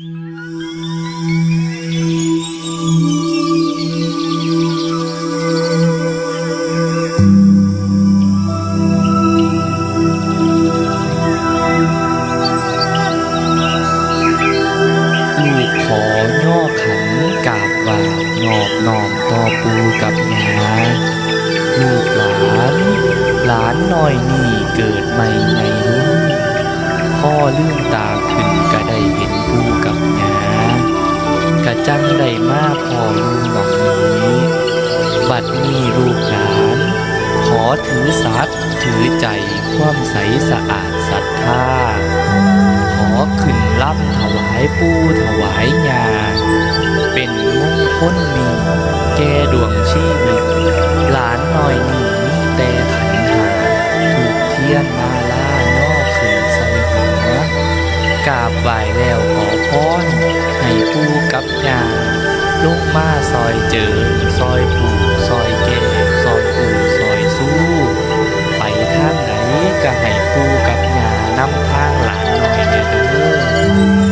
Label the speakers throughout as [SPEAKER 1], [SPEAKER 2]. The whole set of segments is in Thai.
[SPEAKER 1] ลู ถือสัตย์ถือใจความใสสะอาดศรัทธา ขอขึ้นล่ำถวายปู่ถวายยา เป็นมงคลมีแก่ดวงชีวิตหลานน้อยนี่มีแต่ขันหาถูกเทียนมาล่าย่อขึ้นใส่หัวกราบไหว้แล้วขอพรให้ปู่กับยาลงมาซอยเจอซอยปู่ ก็ให้ปู่กับยานำทางหลานหน่อยเด้อ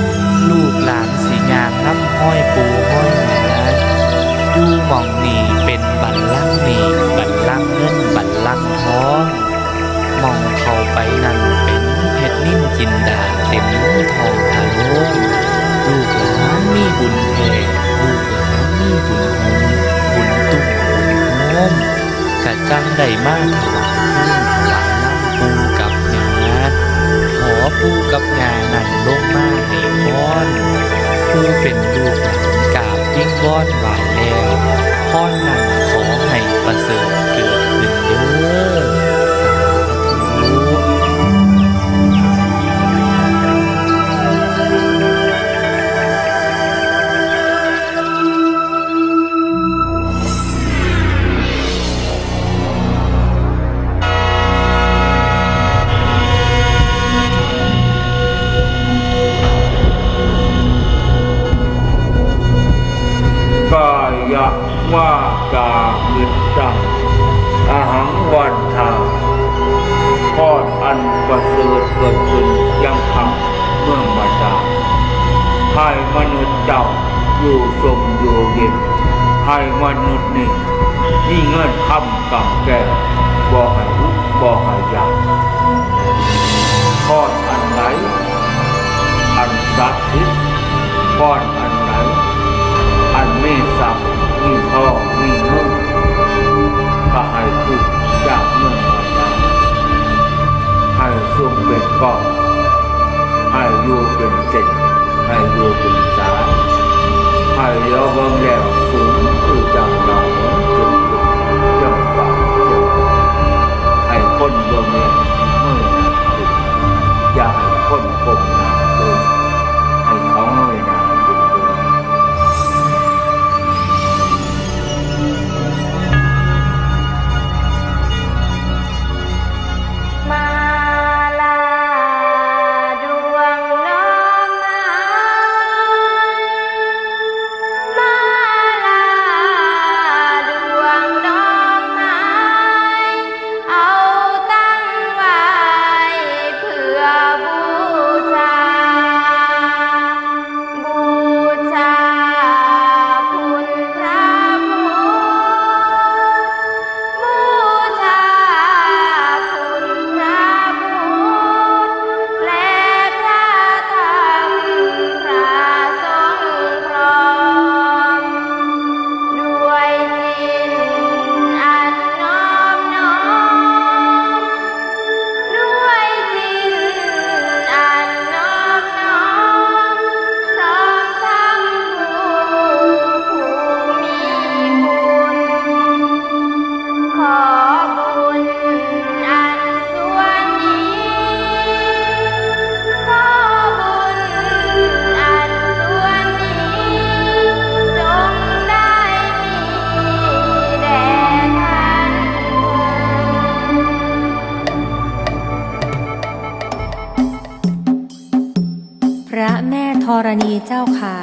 [SPEAKER 1] ให้
[SPEAKER 2] มนุษย์เจ้าอยู่สมอยู่เย็นให้มนุษย์นี่มีเงินคำกับแก่บ่ให้รุกบ่ให้ยากพอดอันไหนอันศักดิ์สิทธิ์พอดอันไหนอันมีสักดิ์มีทอมีเงินก็ให้ทุกจากเมืองมาดาให้สุ่มเป็นก้อนให้อยู่เป็นเจ็ด ให้อยู่เป็นสาให้เราเบิ่งแล้วสูงคือจังเรา
[SPEAKER 3] ณี
[SPEAKER 4] เจ้าขา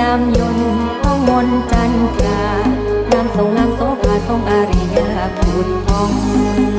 [SPEAKER 4] ยามยนต้องมนจันทรานามทรงนามงสภาทรงอาริยาพุทธอง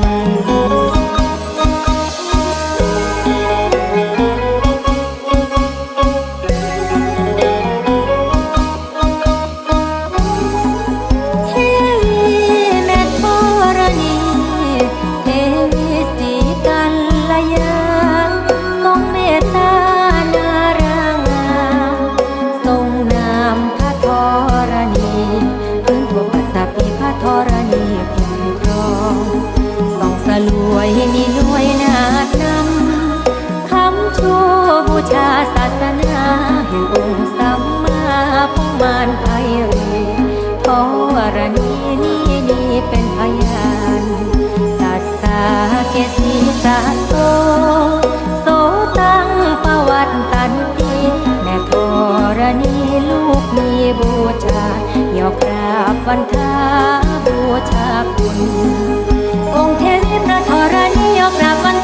[SPEAKER 4] วันพาบูชาคุณ องค์เทวิพระธรณียกราบวัน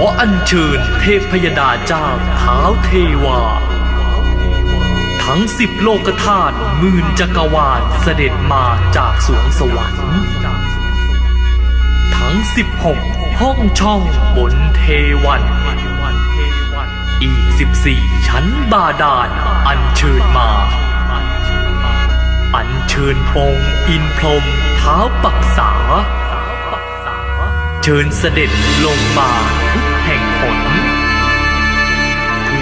[SPEAKER 4] ออัญเชิ
[SPEAKER 5] ญเทพยดาจ้าเท้าเทวา ทั้งสิบโลกธาตุหมื่นจักรวาลเสด็จมาจากสวงสวรรค์ ทั้งสิบหกห้องช่องบนเทวันอีกสิบสี่ชั้นบาดาลอัญเชิญมา อัญเชิญองค์อินพรมเท้าปักษาเชิญเสด็จลงมาทุก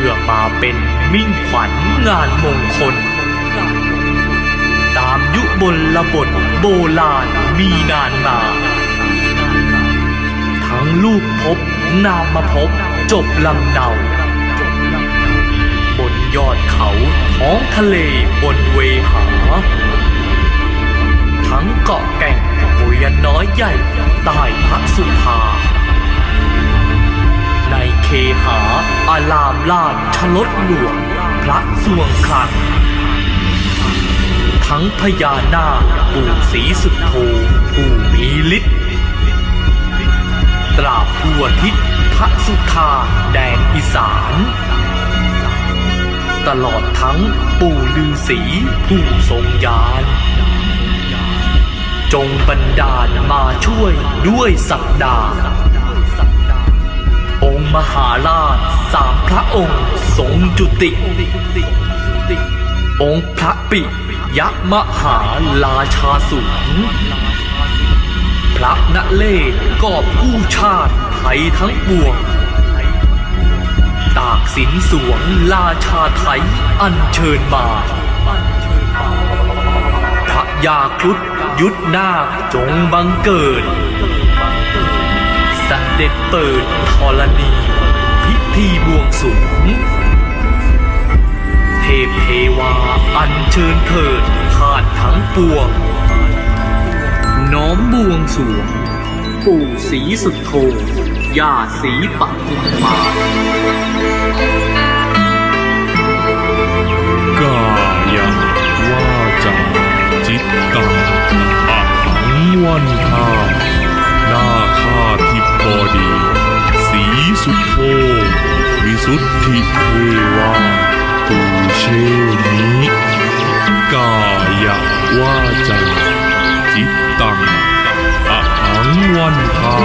[SPEAKER 5] พื่อมาเป็นมิ่งขวัญงานมงคล ตามยุบนระบทโบราณมีนานมา ทั้งลูกพบนามพบจบลำเดาบนยอดเขาท้องทะเลบนเวหา ทั้งเกาะแก่งปุยน้อยใหญ่ใต้พักสุภา เคหา อารามลาดชลดหลวง พระสวงคลัง ทั้งพญานาคปู่ศรีสุโธผู้มีฤทธิ์ตราบทั่วทิศพระสุธาแดนอีสาน ตลอดทั้งปู่ฤาษีผู้ทรงญาณจงบันดาลมาช่วยด้วยสักดา มหาราชสามพระองค์ทรงจุติ องค์พระปิยมหาราชาสูงพระนเลศกอบกู้ชาติไทยทั้งปวง ตากสินสวงราชาไทยอันเชิญมาพระยาครุฑยุทธนาคจงบังเกิดสเสด็จเปิดธรณี ธีบวงสรวงเทพเทวาอันเชิญเถิดผ่านทั้งปวง น้อมบวงสรวง ปู่ศรีสุโธย่าศรีปทุมมา
[SPEAKER 6] กายว่าจาจิตตังอหังวันทา ว่าจาจิตตังอหังวันทา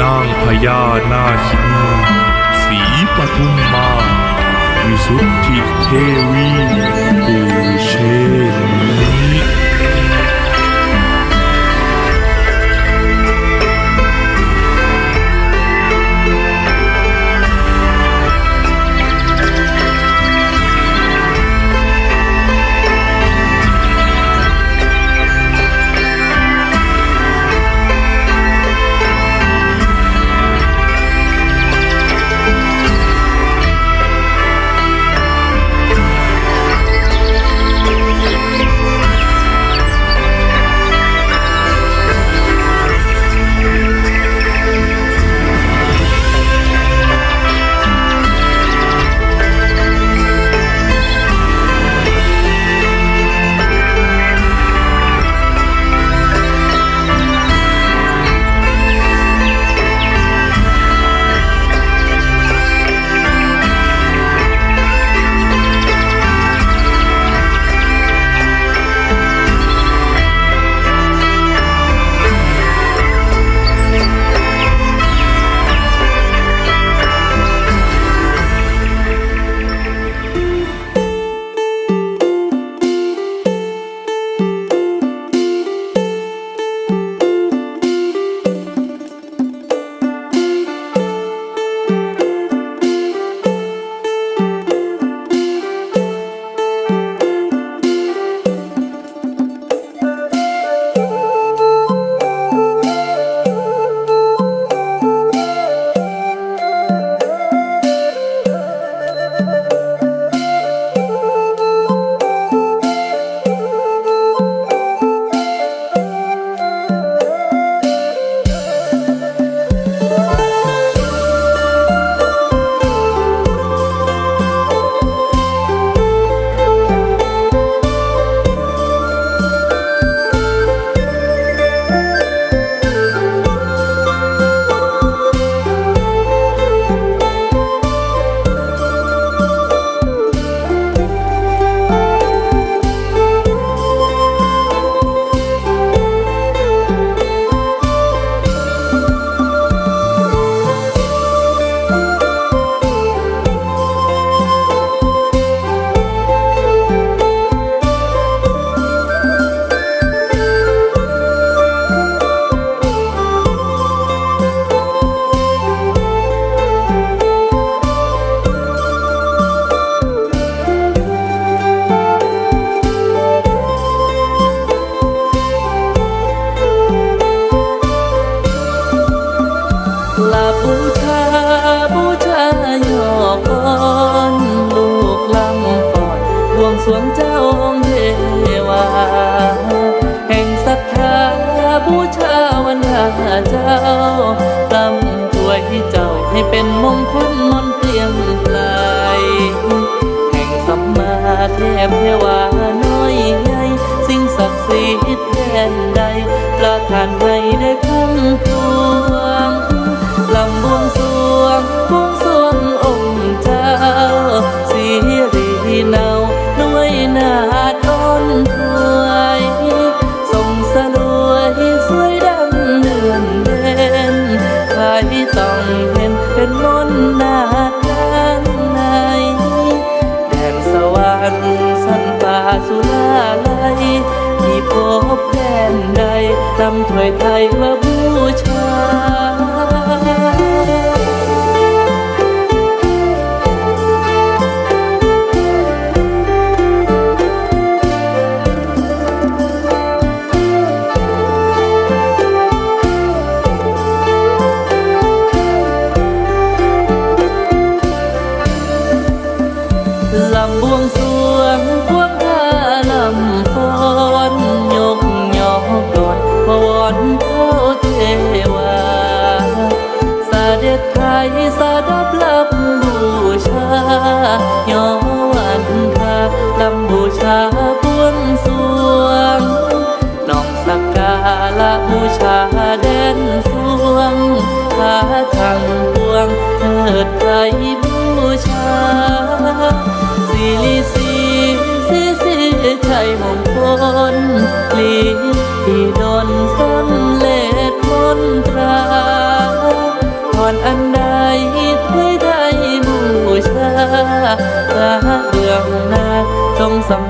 [SPEAKER 6] นางพญานาคินสีปทุมมา วิสุทธิเทวีปูเชมิ
[SPEAKER 1] งควันมนเกลี่ยมไกลแห่งสัมมาเทพเทวาน้อยใหญ่ สิ่งศักดิ์สิทธิ์แทนใดประทานให้ได้พันธุ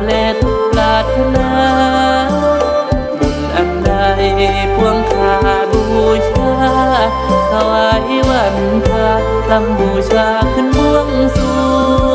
[SPEAKER 1] และทุกปรารถนาบุญอันใดพวงคาบูชาถวายวันพระลำบูชาขึ้นบวงสูง